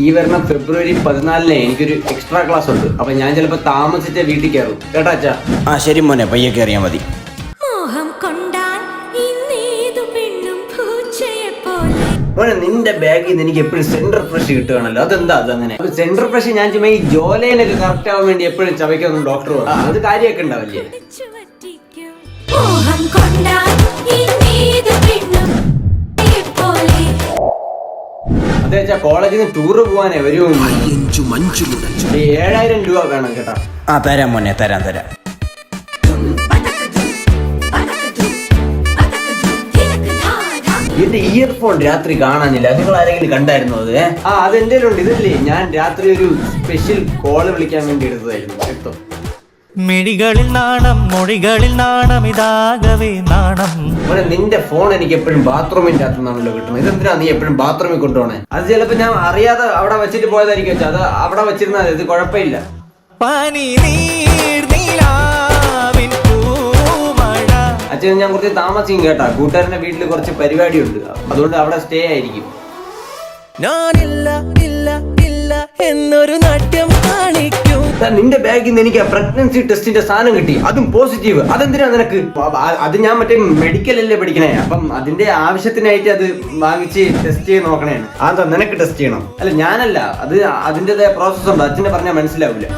ഈ വരുന്ന ഫെബ്രുവരി പതിനാലിന് എനിക്കൊരു എക്സ്ട്രാ ക്ലാസ് ഉണ്ട്. അപ്പൊ ഞാൻ ചിലപ്പോ താമസിച്ച വീട്ടിൽ കയറും. കേട്ടാ അച്ഛാ? ആ ശരി മോനെ. പയ്യെ കയറിയാ മതി. മോഹം കൊണ്ടാൻ ഇന്നേതു പെണ്ണും പൂച്ചയെ പോലെ. മോനെ നിന്റെ ബാഗിൽ നിന്ന് എനിക്ക് എപ്പോഴും സെന്റർ ഫ്രഷ് കിട്ടുകയാണല്ലോ. അതെന്താ അതങ്ങനെ? അപ്പൊ സെന്റർ ഫ്രഷ് ഞാൻ ചുമ ഈ ജോലയിലൊക്കെ കറക്റ്റ് ആവാൻ വേണ്ടി എപ്പോഴും ചവയ്ക്കൊന്നും ഡോക്ടർ അത് കാര്യമൊക്കെ ഉണ്ടാവില്ലേ? കോളേജിൽ നിന്ന് ടൂറ് പോകാനേ ഒരു ഈ ഏഴായിരം രൂപ വേണം കേട്ടോ. ആ തരാം മോനെ തരാം തരാം. എന്റെ ഇയർഫോൺ രാത്രി കാണാനില്ല. നിങ്ങൾ ആരെങ്കിലും കണ്ടായിരുന്നോ അത്? ആ അത് എന്റെ ഉണ്ട് ഇതല്ലേ? ഞാൻ രാത്രി ഒരു സ്പെഷ്യൽ കോൾ വിളിക്കാൻ വേണ്ടി എടുത്തതായിരുന്നു എടുത്തോ മിഴികളിൽ നാണം മൊഴികളിൽ നാണം ഇതാകവേ നാണം. മോനെ നിന്റെ ഫോൺ എനിക്ക് എപ്പോഴും ബാത്റൂമിന്റെ അകത്തുനിന്നാണല്ലോ കിട്ടുന്നത്. ഇതെന്തിനാ നീ എപ്പോഴും ബാത്റൂമിൽ കൊണ്ടുപോണേ? അത് ചിലപ്പോ ഞാൻ അറിയാതെ അവിടെ വെച്ചിട്ട് പോയതായിരിക്കും അത് അവിടെ വെച്ചിരുന്നാൽ ഇത് കുഴപ്പമില്ല. പാനി നീർ നീലാവിൻ പൂമഴ. അച്ഛൻ ഞാൻ കുറച്ച് താമസിക്കും കേട്ടാ. കൂട്ടുകാരന്റെ വീട്ടിൽ കുറച്ച് പരിപാടിയുണ്ട്. അതുകൊണ്ട് അവിടെ സ്റ്റേ ആയിരിക്കും. ഞാനില്ല ഇല്ല ഇല്ല എന്നൊരു നാട്യം കാണിക്കും. ദാ നിന്റെ ബാഗിൽ നിന്ന് എനിക്ക് പ്രഗ്നൻസി ടെസ്റ്റിന്റെ സാധനം കിട്ടി. അതും പോസിറ്റീവ് അതെന്തിനാ നിനക്ക്? അത് ഞാൻ മറ്റേ മെഡിക്കൽ അല്ലേ പഠിക്കണേ? അപ്പം അതിന്റെ ആവശ്യത്തിനായിട്ട് അത് വാങ്ങിച്ച് ടെസ്റ്റ് ചെയ്ത് നോക്കണേണ് അതാ നിനക്ക് ടെസ്റ്റ് ചെയ്യണം? അല്ല ഞാനല്ല. അത് അതിന്റെതായ പ്രോസസ് ഉണ്ട്. അച്ഛനെ പറഞ്ഞാൽ മനസ്സിലാവില്ല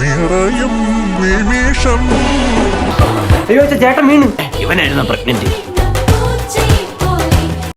നിറയും നിമിഷം. അയ്യോ ചേട്ടൻ വീണ്. ഇവനായിരുന്നു പ്രഗ്നന്റ്